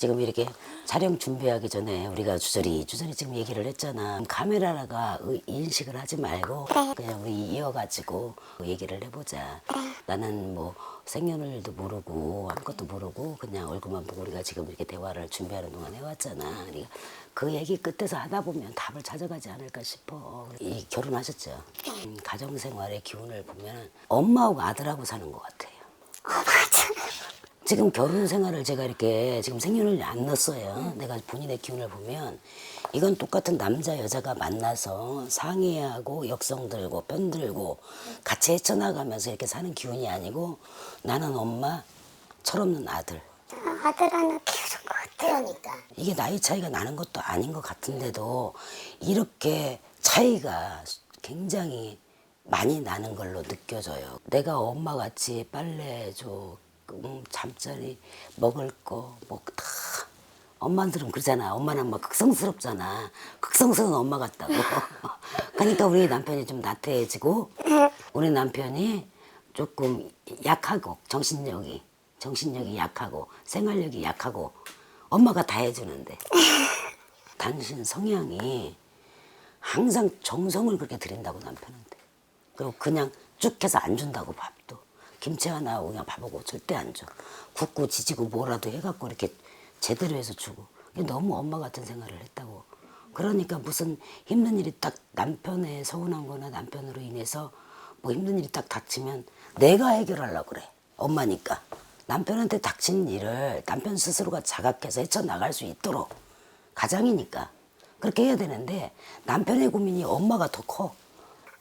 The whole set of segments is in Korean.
지금 이렇게 촬영 준비하기 전에 우리가 주저리 주저리 지금 얘기를 했잖아. 카메라가 의- 인식을 하지 말고 그냥 우리 이어가지고 얘기를 해보자. 나는 뭐 생년월일도 모르고 아무것도 모르고 그냥 얼굴만 보고 우리가 지금 이렇게 대화를 준비하는 동안 해왔잖아. 그러니까 그 얘기 끝에서 하다 보면 답을 찾아가지 않을까 싶어. 이 결혼하셨죠? 음, 가정 생활의 기운을 보면 엄마하고 아들하고 사는 것 같아요. 지금 결혼 생활을 제가 이렇게 지금 생년을 안 넣었어요. 내가 본인의 기운을 보면 이건 똑같은 남자 여자가 만나서 상의하고 역성 들고 편 들고 같이 헤쳐나가면서 이렇게 사는 기운이 아니고 나는 엄마 철없는 아들 아들 하나 키우는 것 같아요. 그러니까 이게 나이 차이가 나는 것도 아닌 것 같은데도 이렇게 차이가 굉장히 많이 나는 걸로 느껴져요. 내가 엄마 같이 빨래 줘, 음, 잠자리, 먹을 거, 뭐 다. 엄마들은 그러잖아. 엄마는 막 극성스럽잖아. 극성스러운 엄마 같다고. 그러니까 우리 남편이 좀 나태해지고 우리 남편이 조금 약하고 정신력이 정신력이 약하고 생활력이 약하고 엄마가 다 해주는데 당신 성향이 항상 정성을 그렇게 드린다고 남편한테 그리고 그냥 쭉 해서 안 준다고 밥도 김치 하나 그냥 밥하고 절대 안 줘. 굽고 지지고 뭐라도 해갖고 이렇게 제대로 해서 주고. 너무 엄마 같은 생활을 했다고. 그러니까 무슨 힘든 일이 딱 남편의 서운한 거나 남편으로 인해서 뭐 힘든 일이 딱 닥치면 내가 해결하려고 그래. 엄마니까. 남편한테 닥친 일을 남편 스스로가 자각해서 헤쳐나갈 수 있도록 가장이니까. 그렇게 해야 되는데 남편의 고민이 엄마가 더 커.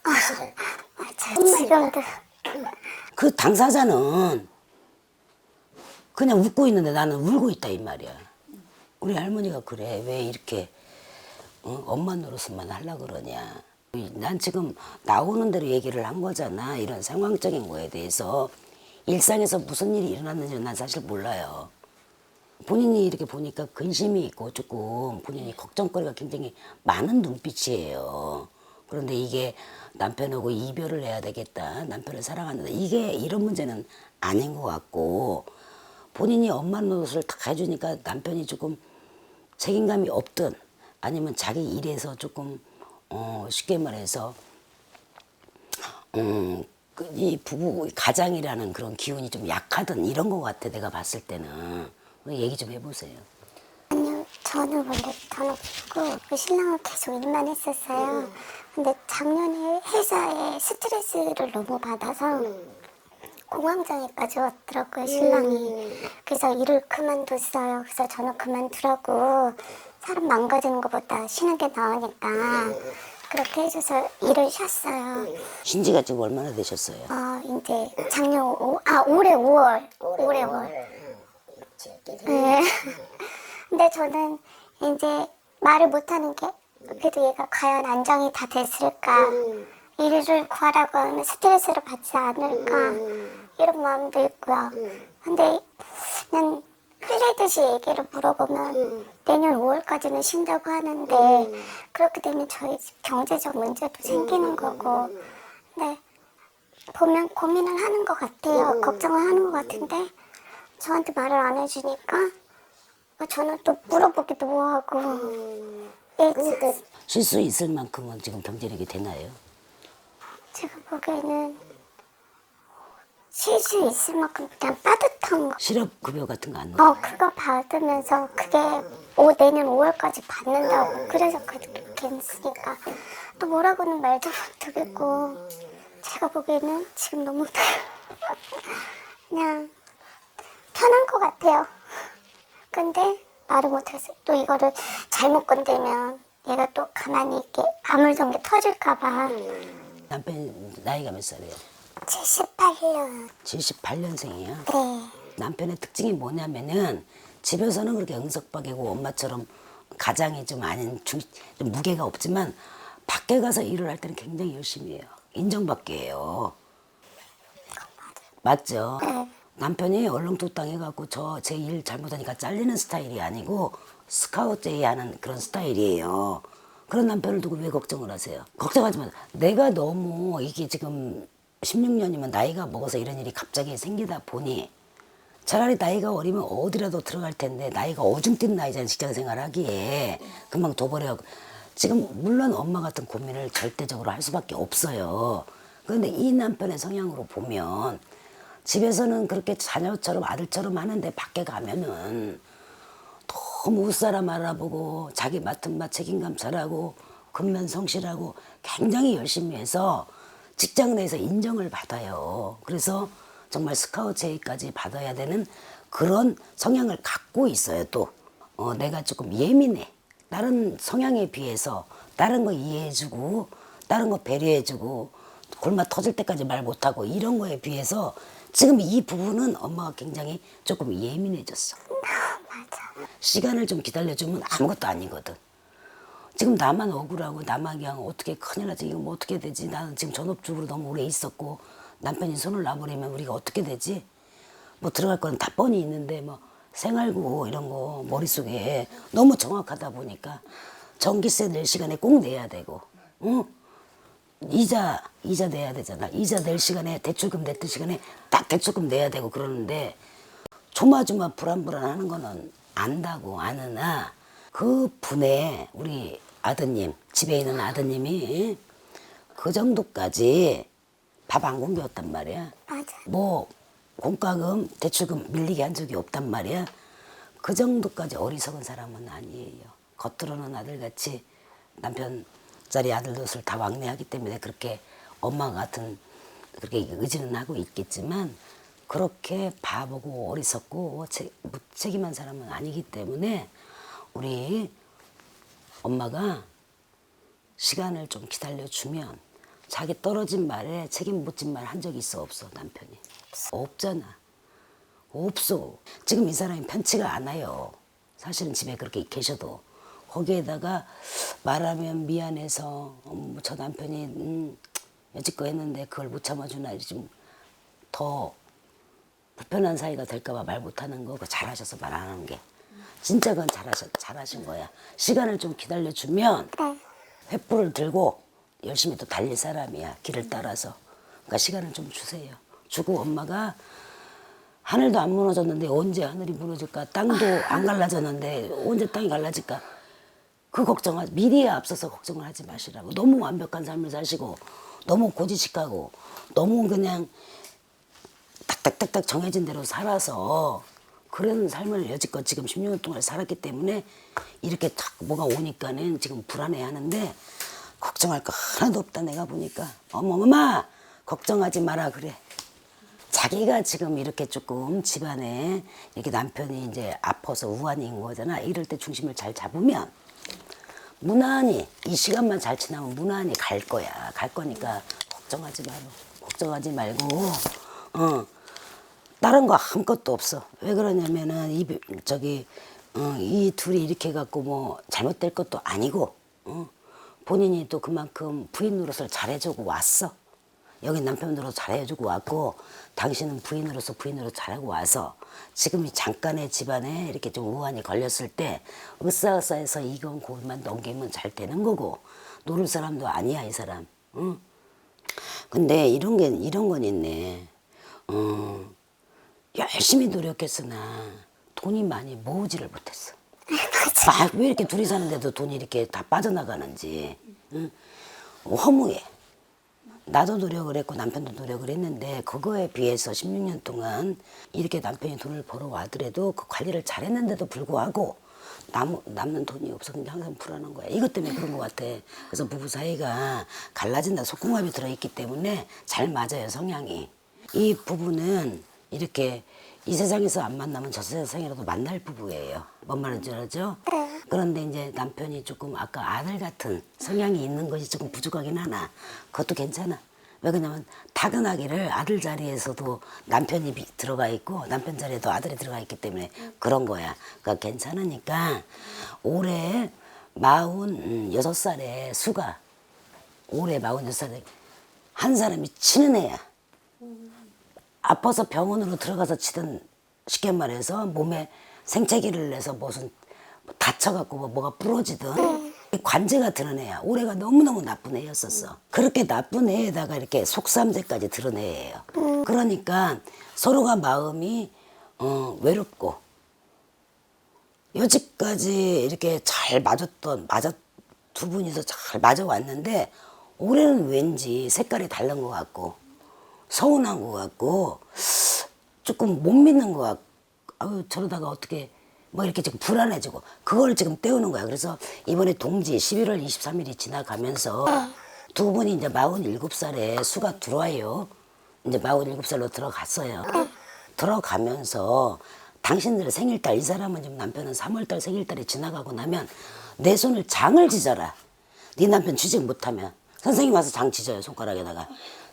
맞아요. 지금도 그 당사자는 그냥 웃고 있는데 나는 울고 있다 이 말이야. 우리 할머니가 그래. 왜 이렇게 어? 엄마 노릇만 하려 그러냐. 난 지금 나오는 대로 얘기를 한 거잖아. 이런 상황적인 거에 대해서 일상에서 무슨 일이 일어났는지 난 사실 몰라요. 본인이 이렇게 보니까 근심이 있고 조금 본인이 걱정거리가 굉장히 많은 눈빛이에요. 그런데 이게 남편하고 이별을 해야 되겠다. 남편을 사랑한다. 이게 이런 문제는 아닌 것 같고 본인이 엄마 노릇을 다 해주니까 남편이 조금 책임감이 없든 아니면 자기 일에서 조금 어, 쉽게 말해서 음, 부부 이 가장이라는 그런 기운이 좀 약하든 이런 것 같아 내가 봤을 때는 얘기 좀 해보세요. 저는 원래 돈 없고 그 신랑은 계속 일만 했었어요. 근데 작년에 회사에 스트레스를 너무 받아서 공황장애까지 왔더라고요 신랑이. 그래서 일을 그만뒀어요. 그래서 저는 그만두라고 사람 망가지는 것보다 쉬는 게 나으니까 그렇게 해줘서 일을 쉬었어요. 신지가 지금 얼마나 되셨어요? 어, 이제 작년 오, 아 올해 5월 올해 5월. 네. 근데 저는 이제 말을 못하는 게 그래도 얘가 과연 안정이 다 됐을까? 일을 구하라고 하면 스트레스를 받지 않을까? 이런 마음도 있고요. 근데 난 흘리듯이 얘기를 물어보면 내년 5월까지는 쉰다고 하는데 그렇게 되면 저희 집 경제적 문제도 생기는 거고. 근데 보면 고민을 하는 것 같아요. 걱정을 하는 것 같은데 저한테 말을 안 해주니까 저는 또 물어보기도 뭐하고 예, 그러니까 쉴수 있을 만큼은 지금 경제력이 되나요? 제가 보기에는 쉴 수 있을 만큼 그냥 빠듯한 거. 실업급여 같은 거안 어, 나와요? 그거 받으면서 그게 오, 내년 5월까지 받는다고. 그래서 그렇게 했으니까. 또 뭐라고는 말도 못하겠고. 제가 보기에는 지금 너무 그냥 편한 것 같아요. 근데 말을 못해서 또 이거를 잘못 건들면 얘가 또 가만히 있게 아물던 게 터질까봐. 남편 나이가 몇 살이에요? 78년. 78년생이야. 네. 남편의 특징이 뭐냐면은 집에서는 그렇게 응석박이고 엄마처럼 가장이 좀 아닌 중, 좀 무게가 없지만 밖에 가서 일을 할 때는 굉장히 열심히 해요. 인정받게 해요. 맞죠? 남편이 얼렁뚱땅 해갖고 저 제 일 잘못하니까 잘리는 스타일이 아니고 스카우트제이 하는 그런 스타일이에요. 그런 남편을 두고 왜 걱정을 하세요? 걱정하지 마. 내가 너무 이게 지금 16년이면 나이가 먹어서 이런 일이 갑자기 생기다 보니 차라리 나이가 어리면 어디라도 들어갈 텐데 나이가 오줌 뛴 나이잖아 직장 생활하기에 금방 둬버려 지금 물론 엄마 같은 고민을 절대적으로 할 수밖에 없어요 그런데 이 남편의 성향으로 보면 집에서는 그렇게 자녀처럼 아들처럼 하는데 밖에 가면은 너무 웃사람 알아보고 자기 맡은 바 책임감 잘하고 근면 성실하고 굉장히 열심히 해서 직장 내에서 인정을 받아요. 그래서 정말 스카우트 제의까지 받아야 되는 그런 성향을 갖고 있어요. 또 어, 내가 조금 예민해. 다른 성향에 비해서 다른 거 이해해주고 다른 거 배려해주고 골마 터질 때까지 말 못하고 이런 거에 비해서 지금 이 부분은 엄마가 굉장히 조금 예민해졌어. 시간을 좀 기다려주면 아무것도 아니거든. 지금 나만 억울하고 나만 그냥 어떻게 큰일 나지 이거 뭐 어떻게 되지 나는 지금 전업주부로 너무 오래 있었고 남편이 손을 놔버리면 우리가 어떻게 되지 뭐 들어갈 건 다 뻔히 있는데 뭐 생활고 이런 거 머릿속에 너무 정확하다 보니까 전기세 낼 시간에 꼭 내야 되고 응? 이자 이자 내야 되잖아 이자 낼 시간에 대출금 냈던 시간에 딱 대출금 내야 되고 그러는데 조마조마 불안불안하는 거는 안다고 아느나 그 분에 우리 아드님 집에 있는 아드님이 그 정도까지 밥 안 공겨왔단 말이야. 맞아. 뭐 공과금 대출금 밀리게 한 적이 없단 말이야. 그 정도까지 어리석은 사람은 아니에요. 겉으로는 아들같이 남편 짜리 아들 돛을 다 왕래하기 때문에 그렇게 엄마 같은 그렇게 의지는 하고 있겠지만 그렇게 바보고 어리석고 체- 무책임한 사람은 아니기 때문에 우리 엄마가 시간을 좀 기다려주면 자기 떨어진 말에 책임 묻진 말 한적 있어 없어 남편이? 없잖아. 없어. 지금 이 사람이 편치가 않아요. 사실은 집에 그렇게 계셔도 거기에다가 말하면 미안해서 음, 저 남편이 음, 여지껏 했는데 그걸 못 참아주나 좀더 불편한 사이가 될까봐 말 못하는 거 그거 잘하셔서 말 안 하는 게. 진짜 그건 잘하셨, 잘하신 거야. 시간을 좀 기다려주면 네. 횃불을 들고 열심히 또 달릴 사람이야 길을 따라서. 그러니까 시간을 좀 주세요. 주고 엄마가 하늘도 안 무너졌는데 언제 하늘이 무너질까? 땅도 안 갈라졌는데 언제 땅이 갈라질까 그 걱정하지 미리에 앞서서 걱정을 하지 마시라고. 너무 완벽한 삶을 사시고 너무 고지식하고 너무 그냥 딱딱딱딱 정해진 대로 살아서 그런 삶을 여지껏 지금 10년 동안 살았기 때문에 이렇게 탁 뭐가 오니까는 지금 불안해 하는데 걱정할 거 하나도 없다 내가 보니까. 어머 엄마! 걱정하지 마라 그래. 자기가 지금 이렇게 조금 집안에 이렇게 남편이 이제 아파서 우환인 거잖아. 이럴 때 중심을 잘 잡으면 무난히 이 시간만 잘 지나면 무난히 갈 거야. 갈 거니까 걱정하지 말고 걱정하지 말고 어. 다른 거 아무것도 없어. 왜 그러냐면은 이 저기 어, 이 둘이 이렇게 갖고 뭐 잘못될 것도 아니고 어, 본인이 또 그만큼 부인 노릇을 잘해주고 왔어 여기 남편으로 잘해주고 왔고 당신은 부인으로서 부인으로 잘하고 와서 지금 이 잠깐의 집안에 이렇게 좀 우환이 걸렸을 때 으쌰으쌰해서 이건 고만 넘기면 잘 되는 거고 노를 사람도 아니야 이 사람. 응? 근데 이런 게 이런 건 있네. 어, 열심히 노력했으나 돈이 많이 모으지를 못했어. 아, 왜 이렇게 둘이 사는데도 돈이 이렇게 다 빠져나가는지. 응? 허무해 나도 노력을 했고 남편도 노력을 했는데 그거에 비해서 16년 동안 이렇게 남편이 돈을 벌어 와더라도 그 관리를 잘했는데도 불구하고 남, 남는 돈이 없어 그게 항상 불안한 거야. 이것 때문에 그런 것 같아. 그래서 부부 사이가 갈라진다 속궁합이 들어있기 때문에 잘 맞아요 성향이. 이 부부는 이렇게 이 세상에서 안 만나면 저 세상이라도 만날 부부예요 뭔 말인지 알죠? 그런데 이제 남편이 조금 아까 아들 같은 성향이 있는 것이 조금 부족하긴 하나 그것도 괜찮아. 왜 그러냐면 타근하기를 아들 자리에서도 남편이 비- 들어가 있고 남편 자리에도 아들이 들어가 있기 때문에 그런 거야. 그러니까 괜찮으니까 올해 마흔 여섯 살에 수가 올해 마흔 여섯 살에 한 사람이 치는 애야. 아파서 병원으로 들어가서 치든 쉽게 말해서 몸에 생채기를 내서 무슨 뭐 다쳐갖고 뭐 뭐가 부러지든 관제가 드는 애야. 올해가 너무너무 나쁜 애였었어. 그렇게 나쁜 애에다가 이렇게 속삼재까지 드러내 애예요. 그러니까 서로가 마음이 어, 외롭고 여지까지 이렇게 잘 맞았던 맞아 두 분이서 잘 맞아 왔는데 올해는 왠지 색깔이 다른 것 같고 서운한 것 같고 조금 못 믿는 것 같고 아유 저러다가 어떻게 뭐 이렇게 지금 불안해지고 그걸 지금 때우는 거야. 그래서 이번에 동지 11월 23일이 지나가면서 두 분이 이제 47살에 수가 들어와요. 이제 47살로 들어갔어요. 들어가면서 당신들의 생일달 이 사람은 지금 남편은 3월달 생일달이 지나가고 나면 내 손을 장을 지져라. 네 남편 취직 못하면 선생님 와서 장 지져요 손가락에다가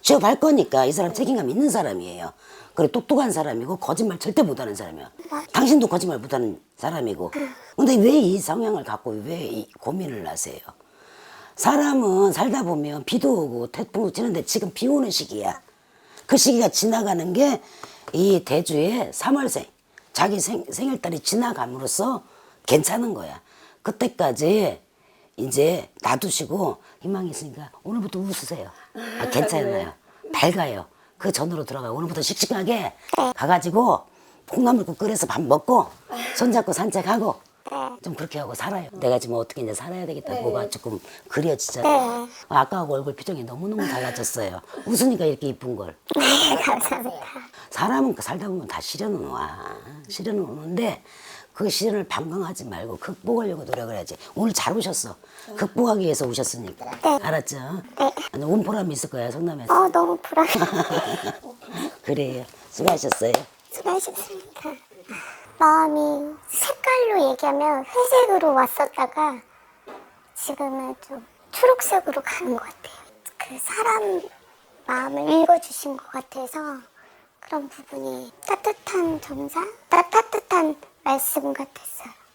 취업할 거니까 이 사람 책임감 있는 사람이에요. 그리고 똑똑한 사람이고 거짓말 절대 못하는 사람이야. 당신도 거짓말 못하는 사람이고. 근데 왜 이 성향을 갖고 왜이 고민을 하세요? 사람은 살다 보면 비도 오고 태풍도 치는데 지금 비 오는 시기야. 그 시기가 지나가는 게 이 대주의 3월생 자기 생, 생일달이 지나감으로써 괜찮은 거야. 그때까지 이제 놔두시고 희망이 있으니까 오늘부터 웃으세요. 아, 괜찮아요. 밝아요. 그 전으로 들어가. 오늘부터 씩씩하게 가가지고 콩나물국 끓여서 밥 먹고 손잡고 산책하고 좀 그렇게 하고 살아요. 내가 지금 어떻게 이제 살아야 되겠다. 뭐가 조금 그려지잖아요. 아까하고 얼굴 표정이 너무너무 달라졌어요. 웃으니까 이렇게 이쁜 걸. 네, 감사합니다. 사람은 그 살다 보면 다 시련은 와. 시련은 오는데 그 시련을 방황하지 말고 극복하려고 노력을 해야지. 오늘 잘 오셨어. 극복하기 위해서 오셨으니까. 알았죠? 네. 온보람이 있을 거야, 성남에서. 어, 너무 불안해. 그래요. 수고하셨어요. 수고하셨습니다. 마음이 색깔로 얘기하면 회색으로 왔었다가 지금은 좀 초록색으로 가는 것 같아요. 그 사람 마음을 읽어주신 것 같아서 그런 부분이 따뜻한 점사, 따, 따뜻한 말씀 같았어요.